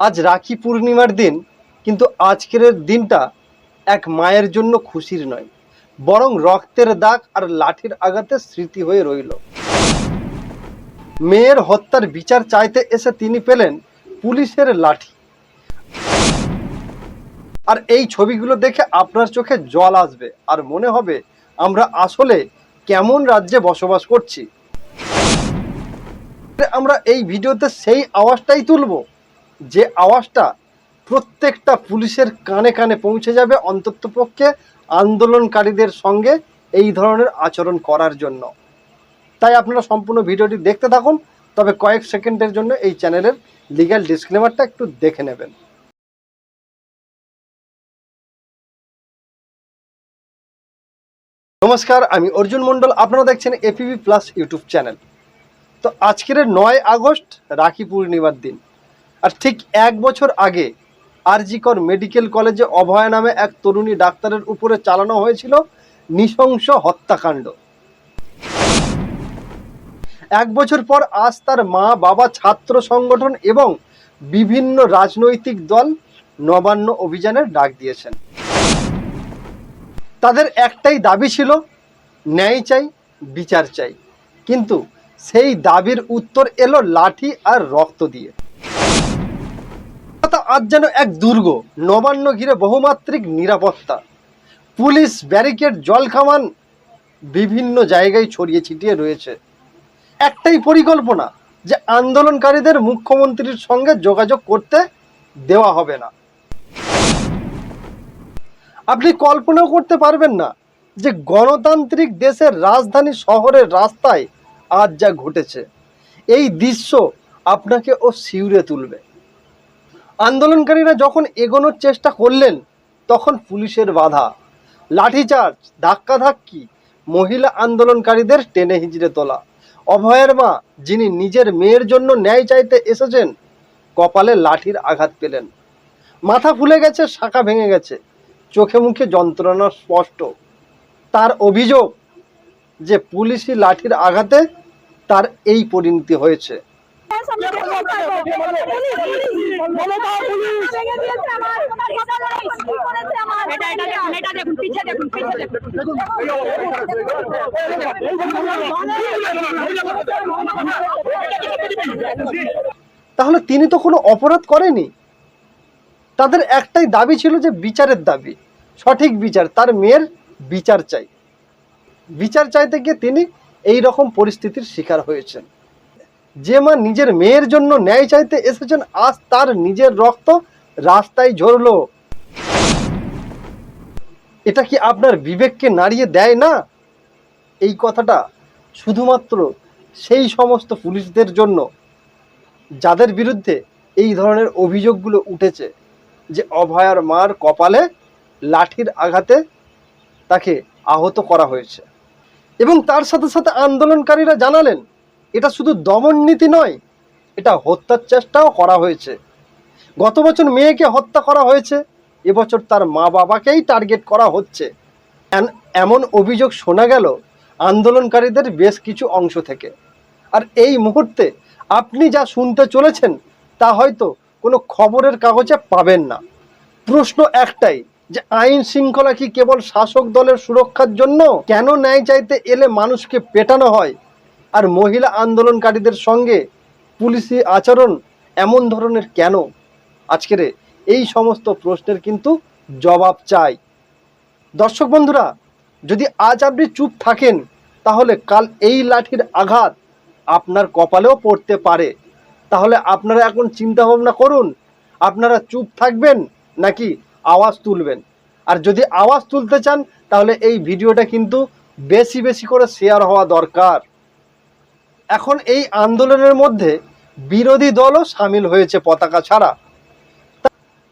আজ রাখি পূর্ণিমার দিন, কিন্তু আজকের দিনটা এক মায়ের জন্য খুশির নয়, বরং রক্তের দাগ আর লাঠির আঘাতে স্মৃতি হয়ে রইল। মেয়ের হত্যার বিচার চাইতে এসে তিনি পেলেন পুলিশের লাঠি। আর এই ছবিগুলো দেখে আপনার চোখে জল আসবে, আর মনে হবে আমরা আসলে কেমন রাজ্যে বসবাস করছি। আমরা এই ভিডিওতে সেই আওয়াজটাই তুলব। যে আওয়াজটা প্রত্যেকটা পুলিশের কানে কানে পৌঁছে যাবে অন্ততপক্ষে আন্দোলনকারীদের সঙ্গে এই ধরনের আচরণ করার জন্য। তাই আপনারা সম্পূর্ণ ভিডিওটি দেখতে থাকুন, তবে কয়েক সেকেন্ডের জন্য এই চ্যানেলের লিগ্যাল ডিসক্লেমারটা একটু দেখে নেবেন। নমস্কার, আমি অর্জুন মণ্ডল, আপনারা দেখছেন এপিবি প্লাস ইউটিউব চ্যানেল। তো আজকের নয় আগস্ট, রাখি পূর্ণিমার দিন। আর ঠিক এক বছর আগে আরজিকর মেডিকেল কলেজে অভয়া নামে এক তরুণী ডাক্তারের উপরে চালানো হয়েছিল নৃশংস হত্যাকাণ্ড। এক বছর পর আজ তার মা, বাবা, ছাত্র সংগঠন এবং বিভিন্ন রাজনৈতিক দল নবান্ন অভিযানের ডাক দিয়েছেন। তাদের একটাই দাবি ছিল, ন্যায় চাই, বিচার চাই। কিন্তু সেই দাবির উত্তর এলো লাঠি আর রক্ত দিয়ে। আজ যেন এক দুর্গ, নবান্ন ঘিরে বহুমাত্রিক নিরাপত্তা। পুলিশ, ব্যারিকেড, জল কামান বিভিন্ন জায়গায় ছড়িয়ে ছিটিয়ে রয়েছে। একটাই পরিকল্পনা, যে আন্দোলনকারীদের মুখ্যমন্ত্রীর সঙ্গে যোগাযোগ করতে দেওয়া হবে না। আপনি কল্পনাও করতে পারবেন না যে গণতান্ত্রিক দেশের রাজধানী শহরের রাস্তায় আজ যা ঘটেছে। এই দৃশ্য আপনাকে ও শিউরে তুলবে। আন্দোলনকারীরা যখন এগোনোর চেষ্টা করলেন, তখন পুলিশের বাধা। লাঠিচার্জ, ধাক্কাধাক্কি, মহিলা আন্দোলনকারীদের টেনে হিজড়ে তোলা। অভয়ের মা, যিনি নিজের মেয়ের জন্য ন্যায় চাইতে এসেছেন, কপালে লাঠির আঘাত পেলেন। মাথা ফুলে গেছে, শাখা ভেঙে গেছে। চোখে মুখে যন্ত্রণা স্পষ্ট। তার অভিযোগ যে পুলিশি লাঠির আঘাতে তার এই পরিণতি হয়েছে। তাহলে তিনি তো কোনো অপরাধ করেনি তাদের একটাই দাবি ছিল যে বিচারের দাবি সঠিক বিচার তার মেয়ের বিচার চাই বিচার চাইতে গিয়ে তিনি এই রকম পরিস্থিতির শিকার হয়েছেন যে মা নিজের মেয়ের জন্য ন্যায় চাইতে এসেছেন, আজ তার নিজের রক্ত রাস্তায় ঝরলো। এটা কি আপনার বিবেককে নাড়িয়ে দেয় না? এই কথাটা শুধুমাত্র সেই সমস্ত পুলিশদের জন্য, যাদের বিরুদ্ধে এই ধরনের অভিযোগগুলো উঠেছে যে অভয়ার মার কপালে লাঠির আঘাতে তাকে আহত করা হয়েছে। এবং তার সাথে সাথে আন্দোলনকারীরা জানালেন এটা শুধু দমন নীতি নয়, এটা হত্যার চেষ্টাও করা হয়েছে। গত বছর মেয়েকে হত্যা করা হয়েছে, এবছর তার মা বাবাকেই টার্গেট করা হচ্ছে। এমন অভিযোগ শোনা গেল আন্দোলনকারীদের বেশ কিছু অংশ থেকে। আর এই মুহূর্তে আপনি যা শুনতে চলেছেন, তা হয়তো কোনো খবরের কাগজে পাবেন না। প্রশ্ন একটাই, যে আইন শৃঙ্খলা কি কেবল শাসক দলের সুরক্ষার জন্য? কেন ন্যায় চাইতে এলে মানুষকে পেটানো হয়? আর মহিলা আন্দোলনকারীদের সঙ্গে পুলিশি আচরণ এমন ধরনের কেন? আজকের এই সমস্ত প্রশ্নের কিন্তু জবাব চাই। দর্শক বন্ধুরা, যদি আজ আপনি চুপ থাকেন, তাহলে কাল এই লাঠির আঘাত আপনার কপালেও পড়তে পারে। তাহলে আপনারা এখন চিন্তা ভাবনা করুন, আপনারা চুপ থাকবেন নাকি আওয়াজ তুলবেন? আর যদি আওয়াজ তুলতে চান, তাহলে এই ভিডিওটা কিন্তু বেশি বেশি করে শেয়ার হওয়া দরকার। এখন এই আন্দোলনের মধ্যে বিরোধী দলও সামিল হয়েছে পতাকা ছাড়া।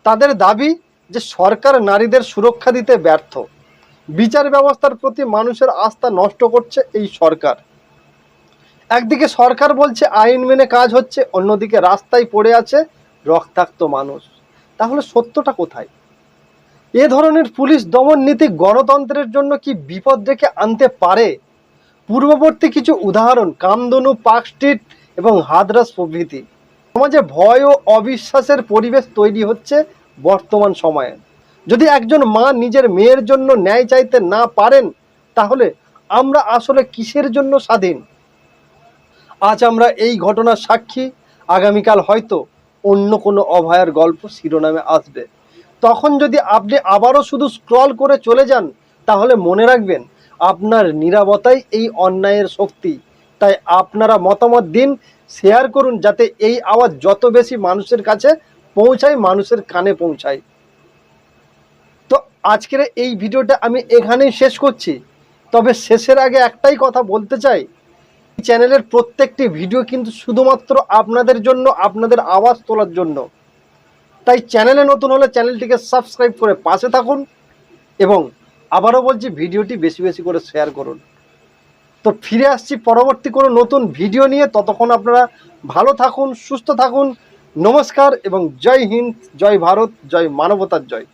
তাদের দাবি যে সরকার নারীদের সুরক্ষা দিতে ব্যর্থ। বিচার ব্যবস্থার প্রতি মানুষের আস্থা নষ্ট করছে এই সরকার। একদিকে সরকার বলছে আইন মেনে কাজ হচ্ছে, অন্যদিকে রাস্তায় পড়ে আছে রক্তাক্ত মানুষ। তাহলে সত্যটা কোথায়? এ ধরনের পুলিশ দমন নীতি গণতন্ত্রের জন্য কি বিপদ ডেকে আনতে পারে? পূর্ববর্তী কিছু উদাহরণ কামদনু, পার্ক স্ট্রিট এবং হাদরাস প্রভৃতি। সমাজে ভয় ও অবিশ্বাসের পরিবেশ তৈরি হচ্ছে বর্তমান সময়ে। যদি একজন মা নিজের মেয়ের জন্য ন্যায় চাইতে না পারেন, তাহলে আমরা আসলে কিসের জন্য স্বাধীন? আজ আমরা এই ঘটনার সাক্ষী। আগামীকাল হয়তো অন্য কোনো অভয়ার গল্প শিরোনামে আসবে। তখন যদি আপনি আবারও শুধু স্ক্রল করে চলে যান, তাহলে মনে রাখবেন আপনার নিরাপত্তাই এই অন্যায়ের শক্তি। তাই আপনারা মতামত দিন শেয়ার করুন, যাতে এই আওয়াজ যত বেশি মানুষের কাছে পৌঁছায়, মানুষের কানে পৌঁছায়। তো আজকের এই ভিডিওটা আমি এখানেই শেষ করছি। তবে শেষের আগে একটাই কথা বলতে চাই। চ্যানেলের প্রত্যেকটি ভিডিও কিন্তু শুধুমাত্র আপনাদের জন্য, আপনাদের আওয়াজ তোলার জন্য। তাই চ্যানেলে নতুন হলে চ্যানেলটিকে সাবস্ক্রাইব করে পাশে থাকুন এবং আবারও বলছি, ভিডিওটি বেশি বেশি করে শেয়ার করুন। তো ফিরে আসছি পরবর্তী কোনো নতুন ভিডিও নিয়ে। ততক্ষণ আপনারা ভালো থাকুন, সুস্থ থাকুন। নমস্কার এবং জয় হিন্দ, জয় ভারত, জয় মানবতার জয়।